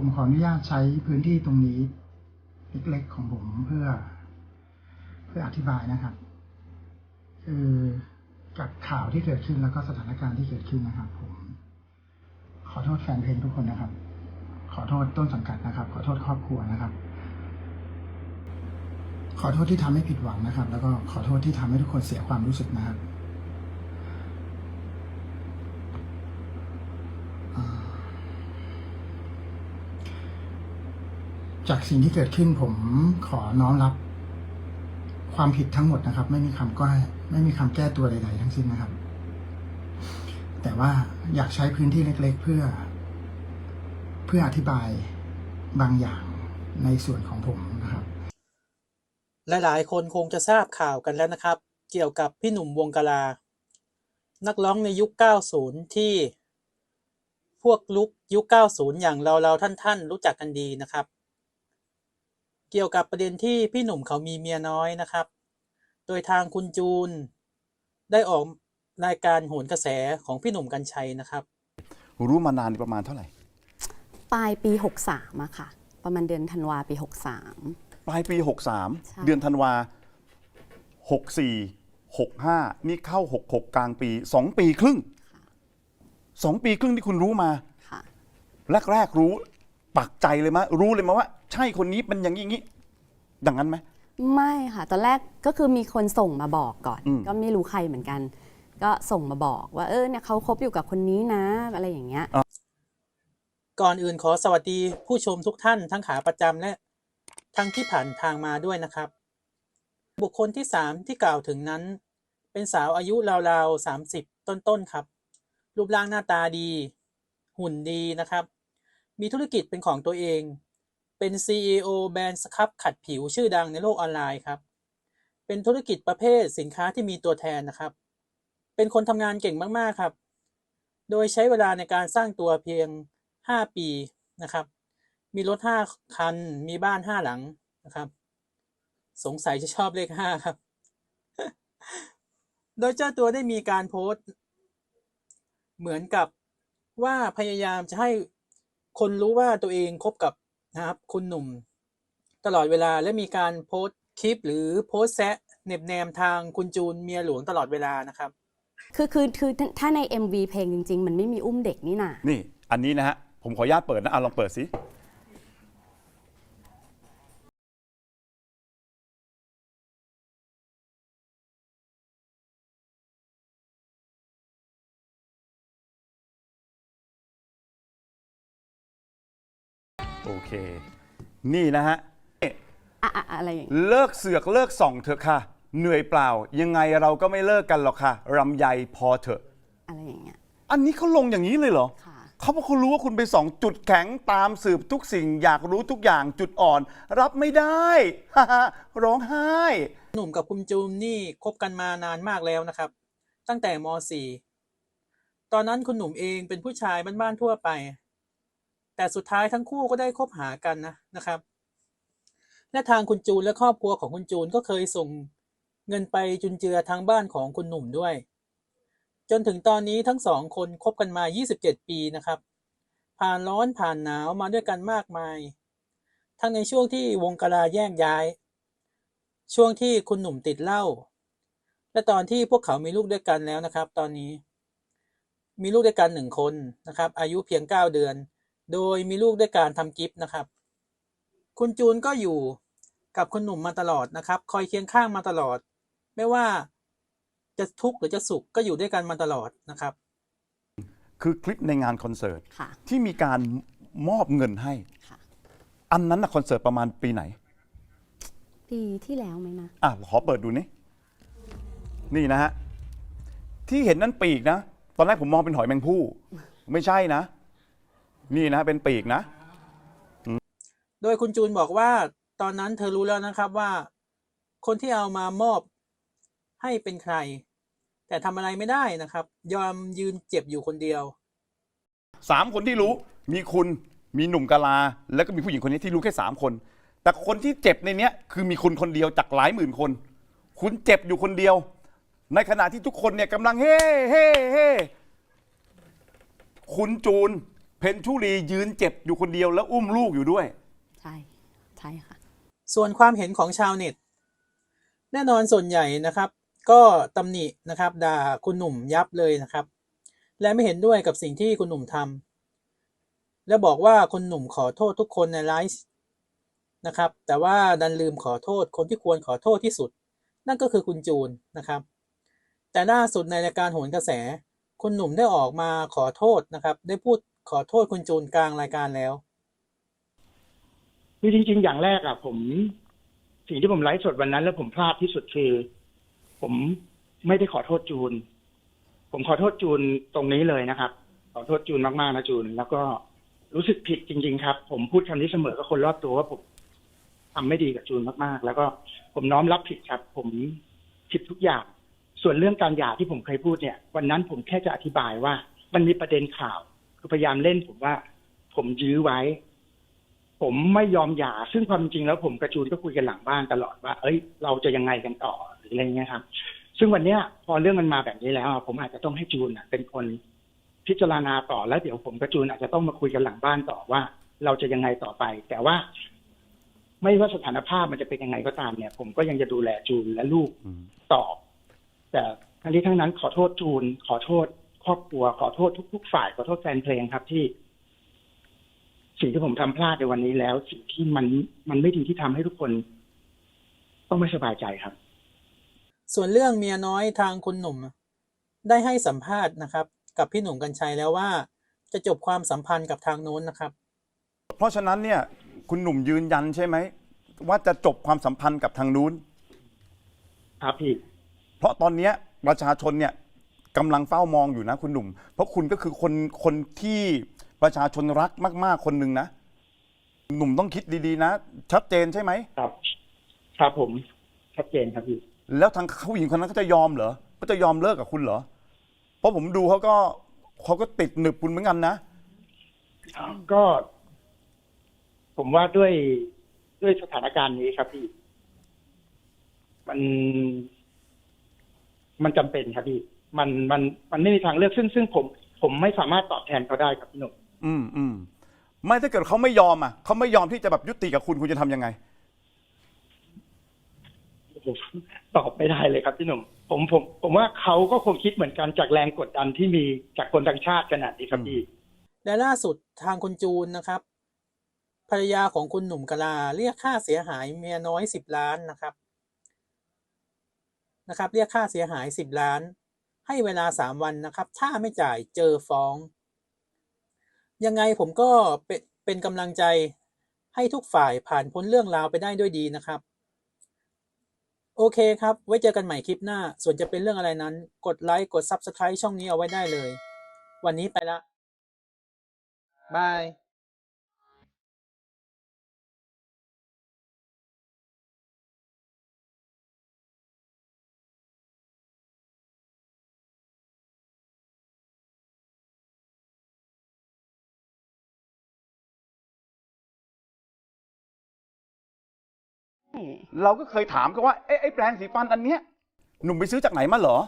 ผมขออนุญาตใช้พื้นที่ตรงนี้ เล็กๆของผมเพื่อ เพื่ออธิบายนะครับ คือกับข่าวที่เกิดขึ้นแล้วก็สถานการณ์ที่เกิดขึ้นนะครับ ผม ขอโทษแฟนเพลงทุกคนนะครับ ขอโทษต้นสังกัดนะครับ ขอโทษครอบครัวนะครับ ขอโทษที่ทำให้ผิดหวังนะครับ แล้วก็ขอโทษที่ทำให้ทุกคนเสียความรู้สึกนะครับ จากสิ่งที่เกิดขึ้นผมขอน้อมรับ ความผิดทั้งหมดนะครับ ไม่มีคำก้ไม่มีคำแก้ตัวใด ๆ ทั้งสิ้นนะครับ แต่ว่าอยากใช้พื้นที่เล็ก ๆ เพื่อ เพื่ออธิบายบางอย่างในส่วนของผมนะครับหลายๆคนคงจะทราบข่าวกันแล้วนะครับ เกี่ยวกับพี่หนุ่มวงกลา นักร้องในยุค 90 ที่ พวกลุกยุค 90 อย่างเราเราๆท่านๆ รู้จักกันดีนะครับ เกี่ยวกับประเด็นที่พี่หนุ่มเขามีเมียน้อยนะครับ โดยทางคุณจูน ได้ออกรายการโหนกระแสของพี่หนุ่มกัญชัยนะครับ รู้มานานประมาณเท่าไหร่ ปลายปี 63อะค่ะ ประมาณเดือนธันวาปี 63 ปลายปี ใช่ 63 เดือนธันวา64 65 นี่เข้า 66 กลางปี 2 ปีครึ่ง 2 ปีครึ่งที่คุณรู้มา ค่ะ แรก ๆ รู้ ปักใจเลยมะรู้เลยมาว่า ใช่คนนี้เป็นอย่างนี้อย่างนี้ดังนั้นไหม ไม่ค่ะ ตอนแรกก็คือมีคนส่งมาบอกก่อน อืม ก็ไม่รู้ใครเหมือนกัน ก็ส่งมาบอกว่าเออเนี่ยเขาคบอยู่กับคนนี้นะอะไรอย่างเงี้ย ก่อนอื่นขอสวัสดีผู้ชมทุกท่านทั้งขาประจำและทั้งที่ผ่านทางมาด้วยนะครับ บุคคลที่สามที่กล่าวถึงนั้น เป็นสาวอายุราวๆสามสิบต้นๆครับ รูปร่างหน้าตาดี หุ่นดีนะครับ มีธุรกิจเป็นของตัวเอง เป็น CEO แบรนด์สครับขัดผิวชื่อดังในโลกออนไลน์ครับ เป็นธุรกิจประเภทสินค้าที่มีตัวแทนนะครับ เป็นคนทำงานเก่งมากๆครับ โดยใช้เวลาในการสร้างตัวเพียง 5 ปีนะครับ มีรถ 5 คัน มีบ้าน 5 หลังนะครับ สงสัยจะชอบเลข 5 ครับ โดยเจ้าตัวได้มีการโพสต์ เหมือนกับว่าพยายามจะให้ คนรู้ว่าตัวเองคบกับนะครับ คุณหนุ่ม ตลอดเวลาและมีการโพสต์คลิป หรือโพสต์แซะเหน็บแนมทางคุณจูนเมียหลวงตลอดเวลานะครับคือคือคือถ้าใน MV เพลงจริง ๆ มันไม่มีอุ้มเด็กนี่นานี่ อันนี้นะฮะ ผมขออนุญาตเปิดนะอะลองเปิดสิ โอเค นี่นะฮะ อะอะอะไรอย่างเงี้ยเลิกเสือกเลิกส่องเถอะค่ะ เหนื่อยเปล่า ยังไงเราก็ไม่เลิกกันหรอกค่ะรำไยพอเถอะ อะไรอย่างเงี้ย อันนี้เขาลงอย่างนี้เลยเหรอ ค่ะ เขาบอกเขารู้ว่าคุณไปส่องจุดแข็งตามสืบทุกสิ่ง อยากรู้ทุกอย่างจุดอ่อน รับไม่ได้ ร้องไห้ หนุ่มกับคุณจูนนี่คบกันมานานมากแล้วนะครับ ตั้งแต่ม .4 ตอนนั้นคุณหนุ่มเองเป็นผู้ชายบ้านๆทั่วไป แต่สุดท้ายทั้งคู่ก็ได้คบหากันนะนะครับ และทางคุณจูนและครอบครัวของคุณจูนก็เคยส่งเงินไปจุนเจือทางบ้านของคุณหนุ่มด้วย จนถึงตอนนี้ทั้งสองคนคบกันมา 27 ปีนะครับ ผ่านร้อนผ่านหนาวมาด้วยกันมากมาย ทั้งในช่วงที่วงกลาแยกย้าย ช่วงที่คุณหนุ่มติดเหล้าและตอนที่พวกเขามีลูกด้วยกันแล้วนะครับ ตอนนี้ มีลูกด้วยกันหนึ่งคนนะครับ อายุเพียงเก้าเดือน โดยมีลูกด้วยการทำกิฟต์นะครับ คุณจูนก็อยู่กับคุณหนุ่มมาตลอดนะครับ คอยเคียงข้างมาตลอด ไม่ว่าจะทุกข์หรือจะสุขก็อยู่ด้วยกันมาตลอดนะครับ คือคลิปในงานคอนเสิร์ตค่ะ ที่มีการมอบเงินให้ ค่ะ อันนั้นนะคอนเสิร์ตประมาณปีไหน ปีที่แล้วไหมนะ อะขอเปิดดูนี่นี่นะฮะ ที่เห็นนั่นปีกนะ ตอนแรกผมมองเป็นหอยแมงผู้ ไม่ใช่นะ นี่นะเป็นปีกนะ โดยคุณจูนบอกว่าตอนนั้นเธอรู้แล้วนะครับว่า คนที่เอามามอบให้เป็นใคร แต่ทำอะไรไม่ได้นะครับ ยอมยืนเจ็บอยู่คนเดียว สามคนที่รู้มีคุณมีหนุ่มกะลา แล้วก็มีผู้หญิงคนนี้ที่รู้แค่สามคน แต่คนที่เจ็บในเนี้ยคือมีคุณคนเดียวจากหลายหมื่นคน คุณเจ็บอยู่คนเดียว ในขณะที่ทุกคนเนี่ยกำลังเฮ่เฮ่เฮ่คุณจูน เพนชุรียืนเจ็บอยู่คนเดียวแล้วอุ้มลูกอยู่ด้วย ใช่ใช่ค่ะ ส่วนความเห็นของชาวเน็ต แน่นอนส่วนใหญ่นะครับ ก็ตำหนินะครับด่าคุณหนุ่มยับเลยนะครับ และไม่เห็นด้วยกับสิ่งที่คุณหนุ่มทำและบอกว่าคุณหนุ่มขอโทษทุกคนในไลฟ์นะครับ แต่ว่าดันลืมขอโทษคนที่ควรขอโทษที่สุด นั่นก็คือคุณจูนนะครับ แต่ล่าสุดในรายการโหนกระแส คุณหนุ่มได้ออกมาขอโทษนะครับ ได้พูด ขอโทษคุณจูนกลางรายการแล้วคือจริง ๆ อย่างแรกอะผม สิ่งที่ผมไลฟ์สดวันนั้น แล้วผมพลาดที่สุดคือ ผมไม่ได้ขอโทษจูน ผมขอโทษจูนตรงนี้เลยนะครับ ขอโทษจูนมากๆนะจูน แล้วก็รู้สึกผิดจริง ๆ ครับ ผมพูดคำนี้เสมอกับคนรอบตัวว่าผมทำไม่ดีกับจูนมากๆ แล้วก็ผมน้อมรับผิดครับ ผมผิดทุกอย่าง ส่วนเรื่องการหย่าที่ผมเคยพูดเนี่ย วันนั้นผมแค่จะอธิบายว่า มันมีประเด็นข่าว คือพยายามเล่นผมว่า ผมยื้อไว้ ผมไม่ยอมหย่า ซึ่งความจริงแล้วผมกับจูนก็คุยกันหลังบ้านตลอดว่า เอ้ย เราจะยังไงกันต่อหรืออะไรเงี้ยครับ ซึ่งวันเนี้ย พอเรื่องมันมาแบบนี้แล้วอะผมอาจจะต้องให้จูนอะเป็นคนพิจารณาต่อแล้วเดี๋ยวผมกับจูนอาจจะต้องมาคุยกันหลังบ้านต่อว่า เราจะยังไงต่อไป แต่ว่า ไม่ว่าสถานภาพมันจะเป็นยังไงก็ตามเนี่ย ผมก็ยังจะดูแลจูนและลูกอืมต่อแต่ทั้งนี้ทั้งนั้นขอโทษจูนขอโทษ ครอบครัวขอโทษทุก ๆ ฝ่ายขอโทษแฟนเพลงครับที่ สิ่งที่ผมทำพลาดในวันนี้แล้ว สิ่งที่มันมันไม่ดีที่ทำให้ทุกคน ต้องไม่สบายใจครับ ส่วนเรื่องเมียน้อยทางคุณหนุ่ม ได้ให้สัมภาษณ์นะครับ กับพี่หนุ่มกัญชัยแล้วว่า จะจบความสัมพันธ์กับทางโน้นนะครับ เพราะฉะนั้นเนี่ย คุณหนุ่มยืนยันใช่ไหมว่าจะจบความสัมพันธ์กับทางนู้นครับพี่เพราะตอนเนี้ยประชาชนเนี่ย กำลังเฝ้ามองอยู่นะคุณหนุ่ม เพราะคุณก็คือคนคนที่ประชาชนรักมาก ๆ คนหนึ่งนะ หนุ่มต้องคิดดีๆ นะ ชัดเจนใช่ไหม ครับครับผมชัดเจนครับพี่แล้วทางผู้หญิงคนนั้นเขาจะยอมเหรอเขาจะยอมเลิกกับคุณเหรอ เพราะผมดูเขาก็เขาก็ติดหนึบคุณเหมือนกันนะ ก็ ผมว่าด้วยด้วยสถานการณ์นี้ครับพี่ มัน มันจำเป็นครับพี่ มันมันมันไม่มีทางเลือกซึ่งซึ่งผม ผมไม่สามารถตอบแทนเขาได้ครับพี่หนุ่มอืมอืมไม่ถ้าเกิดเขาไม่ยอมอะเขาไม่ยอมที่จะแบบยุติกับคุณคุณจะทำยังไง ผมตอบไม่ได้เลยครับพี่หนุ่มผมผม ผมว่าเขาก็คงคิดเหมือนกันจากแรงกดดันที่มีจากคนต่างชาติขนาดนี้ครับพี่ และล่าสุดทางคุณจูนนะครับ ภรรยาของคุณหนุ่มกลาเรียกค่าเสียหายเมียน้อยสิบล้านนะครับนะครับ เรียกค่าเสียหายสิบล้าน ให้เวลาสามวันนะครับ ถ้าไม่จ่ายเจอฟ้อง ยังไงผมก็เป็นเป็นกำลังใจให้ทุกฝ่ายผ่านพ้นเรื่องราวไปได้ด้วยดีนะครับ โอเคครับ ไว้เจอกันใหม่คลิปหน้า ส่วนจะเป็นเรื่องอะไรนั้น กดไลค์ กด Subscribe ช่องนี้เอาไว้ได้เลย วันนี้ไปละบาย เราก็เคยถามเขาว่าเอ๊ะไอ้แปรงสีฟันอันเนี้ยหนุ่มไปซื้อจากไหนมาเหรอ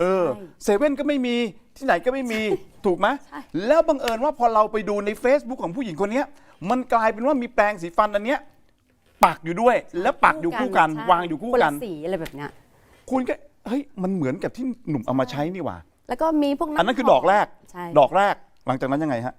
เออใช่เซเว่นก็ไม่มีที่ไหนก็ไม่มีถูกไหมใช่แล้วบังเอิญว่าพอเราไปดูใน Facebook ของผู้หญิงคนเนี้ยมันกลายเป็นว่ามีแปรงสีฟันอันเนี้ยปักอยู่ด้วย แล้วปักอยู่คู่กันใช่วางอยู่คู่คนกัละนสีอะไรแบบเนี้ยคุณก็เฮ้ยมันเหมือนกับที่หนุ่มเอามาใช้นี่หว่า แล้วก็มีพวกำอันนั้นคือดอกแรกใช่ดอกแรกหลังจากนั้นยังไงฮะ